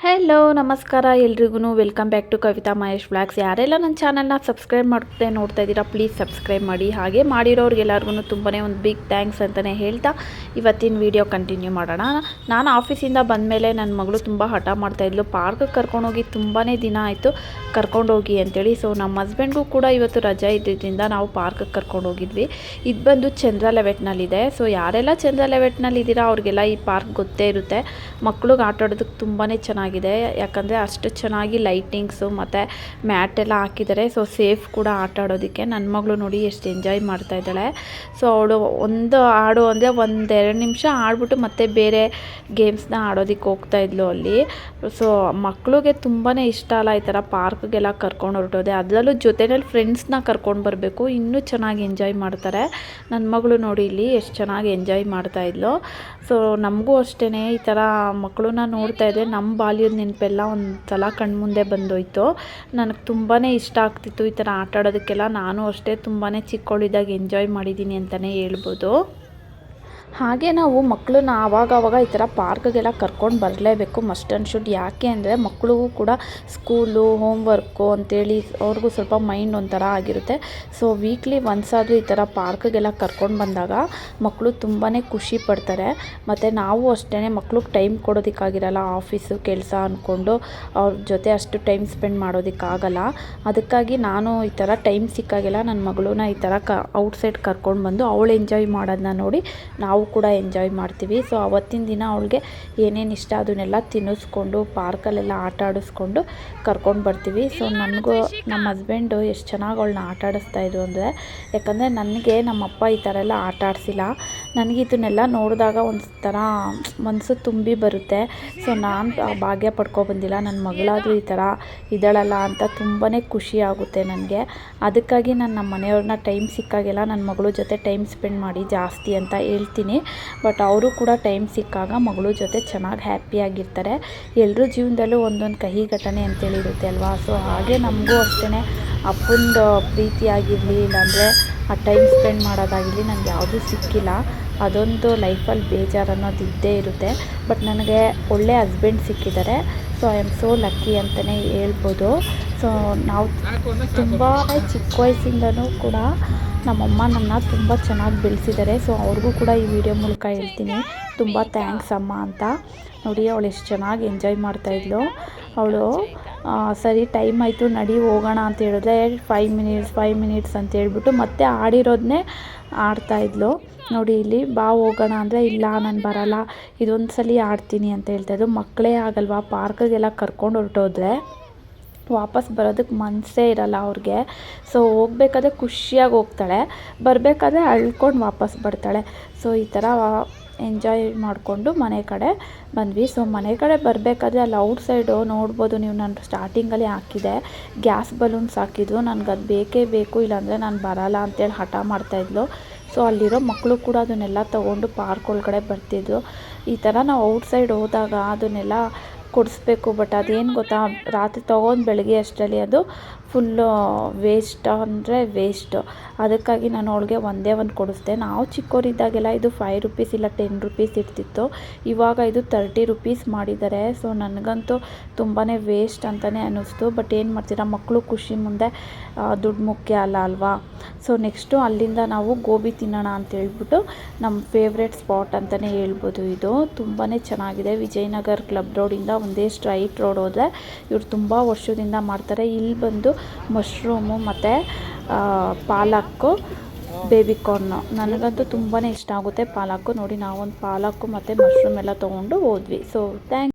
Hello ನಮಸ್ಕಾರ ಎಲ್ರಿಗೂ welcome back to Kavitha Mahesh vlogs ಯಾರೆಲ್ಲ ನನ್ನ ಚಾನಲ್ನ ಸಬ್ಸ್ಕ್ರೈಬ್ ಮಾಡ್ದೆ ನೋಡ್ತಾ ಇದ್ದೀರಾ ಪ್ಲೀಸ್ ಸಬ್ಸ್ಕ್ರೈಬ್ ಮಾಡಿ. ಹಾಗೆ ಮಾಡಿರೋರಿಗೆಲ್ಲರಿಗೂ ತುಂಬಾ ಒಂದು ಬಿಗ್ ಥ್ಯಾಂಕ್ಸ್ ಅಂತಲೇ ಹೇಳ್ತಾ ಇವತ್ತಿನ ವಿಡಿಯೋ ಕಂಟಿನ್ಯೂ ಮಾಡೋಣ. ನಾನು ಆಫೀಸಿಂದ ಬಂದ ಮೇಲೆ ನನ್ನ ಮಗಳು ತುಂಬ ಹಠ ಮಾಡ್ತಾಯಿದ್ಲು ಪಾರ್ಕ್ಗೆ ಕರ್ಕೊಂಡೋಗಿ ತುಂಬಾ ದಿನ ಆಯಿತು ಕರ್ಕೊಂಡೋಗಿ ಅಂತೇಳಿ. ಸೊ ನಮ್ಮ ಹಸ್ಬೆಂಡ್ಗೂ ಕೂಡ ಇವತ್ತು ರಜಾ ಇದ್ದಿದ್ದರಿಂದ ನಾವು ಪಾರ್ಕ್ಗೆ ಕರ್ಕೊಂಡೋಗಿದ್ವಿ ಇದು ಬಂದು ಚಂದ್ರ ಲೆವೆಟ್ನಲ್ಲಿದೆ ಸೊ ಯಾರೆಲ್ಲ ಚಂದ್ರ ಲೆವೆಟ್ನಲ್ಲಿ ಇದ್ದೀರಾ ಅವ್ರಿಗೆಲ್ಲ ಈ ಪಾರ್ಕ್ ಗೊತ್ತೇ ಇರುತ್ತೆ. ಮಕ್ಳಿಗೆ ಆಟ ಆಡೋದಕ್ಕೆ ತುಂಬಾ ಚೆನ್ನಾಗಿದೆ. ಯಾಕಂದರೆ ಅಷ್ಟು ಚೆನ್ನಾಗಿ ಲೈಟಿಂಗ್ಸು ಮತ್ತು ಮ್ಯಾಟ್ ಎಲ್ಲ ಹಾಕಿದ್ದಾರೆ. ಸೊ ಸೇಫ್ ಕೂಡ ಆಟ ಆಡೋದಕ್ಕೆ. ನನ್ನ ಮಗಳು ನೋಡಿ ಎಷ್ಟು ಎಂಜಾಯ್ ಮಾಡ್ತಾ ಇದ್ದಾಳೆ. ಸೊ ಅವಳು ಒಂದು ಆಡು ಅಂದರೆ ಒಂದೆರಡು ನಿಮಿಷ ಆಡ್ಬಿಟ್ಟು ಮತ್ತೆ ಬೇರೆ ಗೇಮ್ಸ್ನ ಆಡೋದಕ್ಕೆ ಹೋಗ್ತಾ ಇದ್ಲು ಅಲ್ಲಿ. ಸೊ ಮಕ್ಕಳಿಗೆ ತುಂಬಾ ಇಷ್ಟ ಅಲ್ಲ ಈ ಥರ ಪಾರ್ಕ್ಗೆಲ್ಲ ಕರ್ಕೊಂಡು ಹೊರಟೋದೆ. ಅದರಲ್ಲೂ ಜೊತೆಯಲ್ಲಿ ಫ್ರೆಂಡ್ಸ್ನ ಕರ್ಕೊಂಡು ಬರಬೇಕು. ಇನ್ನೂ ಚೆನ್ನಾಗಿ ಎಂಜಾಯ್ ಮಾಡ್ತಾರೆ. ನನ್ನ ಮಗಳು ನೋಡಿ ಇಲ್ಲಿ ಎಷ್ಟು ಚೆನ್ನಾಗಿ ಎಂಜಾಯ್ ಮಾಡ್ತಾ ಇದ್ಲು. ಸೊ ನಮಗೂ ಅಷ್ಟೇ ಈ ಥರ ಮಕ್ಕಳನ್ನ ನೋಡ್ತಾ ಇದ್ದೆ ನಮ್ಮ ಬಾಲ್ಯದ ನೆನಪೆಲ್ಲ ಒಂದು ಸಲ ಕಣ್ಮುಂದೆ ಬಂದೋಯ್ತು. ನನಗೆ ತುಂಬಾ ಇಷ್ಟ ಆಗ್ತಿತ್ತು ಈ ಥರ ಆಟ ಆಡೋದಕ್ಕೆಲ್ಲ ನಾನು ಅಷ್ಟೇ ತುಂಬಾ ಚಿಕ್ಕವಳಿದ್ದಾಗ ಎಂಜಾಯ್ ಮಾಡಿದ್ದೀನಿ ಅಂತಲೇ ಹೇಳ್ಬೋದು. ಹಾಗೆ ನಾವು ಮಕ್ಕಳನ್ನ ಆವಾಗ ಆವಾಗ ಈ ಥರ ಪಾರ್ಕ್ಗೆಲ್ಲ ಕರ್ಕೊಂಡು ಬರಲೇಬೇಕು. ಮಸ್ಟ್ ಆ್ಯಂಡ್ ಶುಡ್ ಯಾಕೆ ಅಂದರೆ ಮಕ್ಕಳಿಗೂ ಕೂಡ ಸ್ಕೂಲು ಹೋಮ್ವರ್ಕು ಅಂತೇಳಿ ಅವ್ರಿಗೂ ಸ್ವಲ್ಪ ಮೈಂಡ್ ಒಂಥರ ಆಗಿರುತ್ತೆ. ಸೊ ವೀಕ್ಲಿ ಒನ್ಸ್ ಆದರೂ ಈ ಥರ ಪಾರ್ಕ್ಗೆಲ್ಲ ಕರ್ಕೊಂಡು ಬಂದಾಗ ಮಕ್ಕಳು ತುಂಬಾ ಖುಷಿ ಪಡ್ತಾರೆ. ಮತ್ತು ನಾವು ಅಷ್ಟೇ ಮಕ್ಳಿಗೆ ಟೈಮ್ ಕೊಡೋದಕ್ಕಾಗಿರಲ್ಲ ಆಫೀಸು ಕೆಲಸ ಅಂದ್ಕೊಂಡು ಅವ್ರ ಜೊತೆ ಅಷ್ಟು ಟೈಮ್ ಸ್ಪೆಂಡ್ ಮಾಡೋದಕ್ಕಾಗಲ್ಲ. ಅದಕ್ಕಾಗಿ ನಾನು ಈ ಥರ ಟೈಮ್ ಸಿಕ್ಕಾಗೆಲ್ಲ ನನ್ನ ಮಗಳನ್ನ ಈ ಥರ ಕ ಔಟ್ಸೈಡ್ ಕರ್ಕೊಂಡು ಬಂದು ಅವಳು ಎಂಜಾಯ್ ಮಾಡೋದನ್ನ ನೋಡಿ ನಾವು ಕೂಡ ಎಂಜಾಯ್ ಮಾಡ್ತೀವಿ. ಸೊ ಅವತ್ತಿನ ದಿನ ಅವಳಿಗೆ ಏನೇನು ಇಷ್ಟ ಅದನ್ನೆಲ್ಲ ತಿನ್ನಿಸ್ಕೊಂಡು ಪಾರ್ಕಲ್ಲೆಲ್ಲ ಆಟ ಆಡಿಸ್ಕೊಂಡು ಕರ್ಕೊಂಡು ಬರ್ತೀವಿ. ಸೊ ನನಗೂ ನಮ್ಮ ಹಸ್ಬೆಂಡು ಎಷ್ಟು ಚೆನ್ನಾಗಿ ಅವಳನ್ನ ಆಟ ಆಡಿಸ್ತಾ ಇದ್ರು ಅಂದರೆ, ಯಾಕಂದರೆ ನನಗೆ ನಮ್ಮಪ್ಪ ಈ ಥರ ಎಲ್ಲ ಆಟ ಆಡಿಸಿಲ್ಲ. ನನಗೆ ಇದನ್ನೆಲ್ಲ ನೋಡಿದಾಗ ಒಂದು ಥರ ಮನಸ್ಸು ತುಂಬಿ ಬರುತ್ತೆ. ಸೊ ನಾನು ಭಾಗ್ಯ ಪಡ್ಕೊಬಂದಿಲ್ಲ ನನ್ನ ಮಗಳಾದರೂ ಈ ಥರ ಇದ್ದಾಳಲ್ಲ ಅಂತ ತುಂಬಾ ಖುಷಿ ಆಗುತ್ತೆ ನನಗೆ. ಅದಕ್ಕಾಗಿ ನಾನು ನಮ್ಮ ಮನೆಯವ್ರನ್ನ ಟೈಮ್ ಸಿಕ್ಕಾಗೆಲ್ಲ ನನ್ನ ಮಗಳು ಜೊತೆ ಟೈಮ್ ಸ್ಪೆಂಡ್ ಮಾಡಿ ಜಾಸ್ತಿ ಅಂತ ಹೇಳ್ತೀನಿ. ಬಟ್ ಅವರು ಕೂಡ ಟೈಮ್ ಸಿಕ್ಕಾಗ ಮಗಳು ಜೊತೆ ಚೆನ್ನಾಗಿ ಹ್ಯಾಪಿಯಾಗಿರ್ತಾರೆ ಎಲ್ಲರೂ ಜೀವನದಲ್ಲೂ ಒಂದೊಂದು ಕಹಿ ಘಟನೆ ಅಂತೇಳಿರುತ್ತೆ ಅಲ್ವಾ? ಸೊ ಹಾಗೆ ನಮಗೂ ಅಷ್ಟೇ ಅಪ್ಪಂದು ಪ್ರೀತಿಯಾಗಿರಲಿ ಇಲ್ಲಾಂದರೆ ಆ ಟೈಮ್ ಸ್ಪೆಂಡ್ ಮಾಡೋದಾಗಿರಲಿ ನನಗೆ ಯಾವುದೂ ಸಿಕ್ಕಿಲ್ಲ. ಅದೊಂದು ಲೈಫಲ್ಲಿ ಬೇಜಾರು ಅನ್ನೋದು ಇದ್ದೇ ಇರುತ್ತೆ. ಬಟ್ ನನಗೆ ಒಳ್ಳೆ ಹಸ್ಬೆಂಡ್ ಸಿಕ್ಕಿದ್ದಾರೆ. So I am so lucky ಅಂತಲೇ ಹೇಳ್ಬೋದು. ಸೊ ನಾವು ತುಂಬ ಚಿಕ್ಕ ವಯಸ್ಸಿಂದನೂ ಕೂಡ ನಮ್ಮಮ್ಮ ನನ್ನ ತುಂಬ ಚೆನ್ನಾಗಿ ಬೆಳೆಸಿದ್ದಾರೆ ಸೊ ಅವ್ರಿಗೂ ಕೂಡ ಈ ವಿಡಿಯೋ ಮೂಲಕ ಹೇಳ್ತೀನಿ. ತುಂಬ ಥ್ಯಾಂಕ್ಸ್ ಅಮ್ಮ ಅಂತ. ನೋಡಿ, ಅವಳು ಎಷ್ಟು ಚೆನ್ನಾಗಿ ಎಂಜಾಯ್ ಮಾಡ್ತಾಯಿದ್ಲು ಅವಳು ಸರಿ ಟೈಮ್ ಆಯಿತು, ನಡಿ, ಹೋಗೋಣ ಅಂತ ಹೇಳಿದ್ರೆ ಫೈವ್ ಮಿನಿಟ್ಸ್ ಫೈವ್ ಮಿನಿಟ್ಸ್ ಅಂತ ಹೇಳ್ಬಿಟ್ಟು ಮತ್ತೆ ಆಡಿರೋದನ್ನೇ ಆಡ್ತಾಯಿದ್ಲು ನೋಡಿ, ಇಲ್ಲಿ, ಬಾ, ಹೋಗೋಣ ಅಂದರೆ ಇಲ್ಲ, ನಾನು ಬರಲ್ಲ. ಇದೊಂದು ಸಲ ಆಡ್ತೀನಿ ಅಂತ ಹೇಳ್ತಾಯಿದ್ರು ಮಕ್ಕಳೇ ಆಗಲ್ವಾ? ಪಾರ್ಕಿಗೆಲ್ಲ ಕರ್ಕೊಂಡು ಹೊರಟೋದ್ರೆ. ವಾಪಸ್ ಬರೋದಕ್ಕೆ ಮನಸ್ಸೇ ಇರಲ್ಲ ಅವ್ರಿಗೆ. ಸೊ ಹೋಗ್ಬೇಕಾದ್ರೆ ಖುಷಿಯಾಗಿ ಹೋಗ್ತಾಳೆ. ಬರಬೇಕಾದ್ರೆ ಅಳ್ಕೊಂಡು ವಾಪಸ್ ಬರ್ತಾಳೆ. ಸೊ ಈ ಥರ ಎಂಜಾಯ್ ಮಾಡಿಕೊಂಡು ಮನೆ ಕಡೆ ಬಂದ್ವಿ. ಸೊ ಮನೆ ಕಡೆ ಬರಬೇಕಾದ್ರೆ ಅಲ್ಲಿ ಔಟ್ ಸೈಡು ನೋಡ್ಬೋದು ನೀವು. ನಾನು ಸ್ಟಾರ್ಟಿಂಗಲ್ಲಿ ಹಾಕಿದೆ. ಗ್ಯಾಸ್ ಬಲೂನ್ಸ್ ಹಾಕಿದ್ದು ನನಗೆ ಅದು ಬೇಕೇ ಬೇಕು. ಇಲ್ಲಾಂದರೆ ನಾನು ಬರಲ್ಲ ಅಂತೇಳಿ ಹಠ ಮಾಡ್ತಾಯಿದ್ಲು ಸೊ ಅಲ್ಲಿರೋ ಮಕ್ಕಳು ಕೂಡ ಅದನ್ನೆಲ್ಲ ತೊಗೊಂಡು ಪಾರ್ಕ್ ಒಳಗಡೆ ಬರ್ತಿದ್ರು. ಈ ಥರ ನಾವು ಔಟ್ ಸೈಡ್ ಹೋದಾಗ ಅದನ್ನೆಲ್ಲ ಕೊಡಿಸ್ಬೇಕು ಬಟ್ ಅದೇನು ಗೊತ್ತಾ? ರಾತ್ರಿ ತೊಗೊಂಡು ಬೆಳಗ್ಗೆ ಅಷ್ಟರಲ್ಲಿ ಅದು ಫುಲ್ಲು ವೇಸ್ಟ್ ಅಂದರೆ ವೇಸ್ಟು ಅದಕ್ಕಾಗಿ ನಾನು ಅವಳಿಗೆ ಒಂದೇ ಒಂದು ಕೊಡಿಸ್ದೆ. ನಾವು ಚಿಕ್ಕವರಿದ್ದಾಗೆಲ್ಲ ಇದು ಫೈವ್ ರುಪೀಸ್ ಇಲ್ಲ ಟೆನ್ ರುಪೀಸ್ ಇರ್ತಿತ್ತು. ಇವಾಗ ಇದು ತರ್ಟಿ ರುಪೀಸ್ ಮಾಡಿದ್ದಾರೆ ಸೊ ನನಗಂತೂ ತುಂಬಾ ವೇಸ್ಟ್ ಅಂತಲೇ ಅನ್ನಿಸ್ತು. ಬಟ್ ಏನು ಮಾಡ್ತೀರಾ? ಮಕ್ಕಳು ಖುಷಿ ಮುಂದೆ ದುಡ್ಡು ಮುಖ್ಯ ಅಲ್ಲ ಅಲ್ವಾ? ಸೊ ನೆಕ್ಸ್ಟು ಅಲ್ಲಿಂದ ನಾವು ಗೋಬಿ ತಿನ್ನೋಣ ಅಂತ ಹೇಳ್ಬಿಟ್ಟು ನಮ್ಮ ಫೇವ್ರೆಟ್ ಸ್ಪಾಟ್ ಅಂತಲೇ ಹೇಳ್ಬೋದು ಇದು. ತುಂಬಾ ಚೆನ್ನಾಗಿದೆ. ವಿಜಯನಗರ್ ಕ್ಲಬ್ ರೋಡಿಂದ ಒಂದೇ ಸ್ಟ್ರೈಟ್ ರೋಡ್ ಹೋದರೆ ಇವರು ತುಂಬ ವರ್ಷದಿಂದ ಮಾಡ್ತಾರೆ. ಇಲ್ಲಿ ಬಂದು ಮಶ್ರೂಮು ಮತ್ತು ಪಾಲಕ್ಕು ಬೇಬಿಕಾರ್ನು ನನಗಂತೂ ತುಂಬಾ ಇಷ್ಟ ಆಗುತ್ತೆ ಪಾಲಕ್ಕು. ನೋಡಿ ನಾವೊಂದು ಪಾಲಕ್ಕು ಮತ್ತು ಮಶ್ರೂಮ್ ಎಲ್ಲ ತೊಗೊಂಡು ಹೋದ್ವಿ. So thank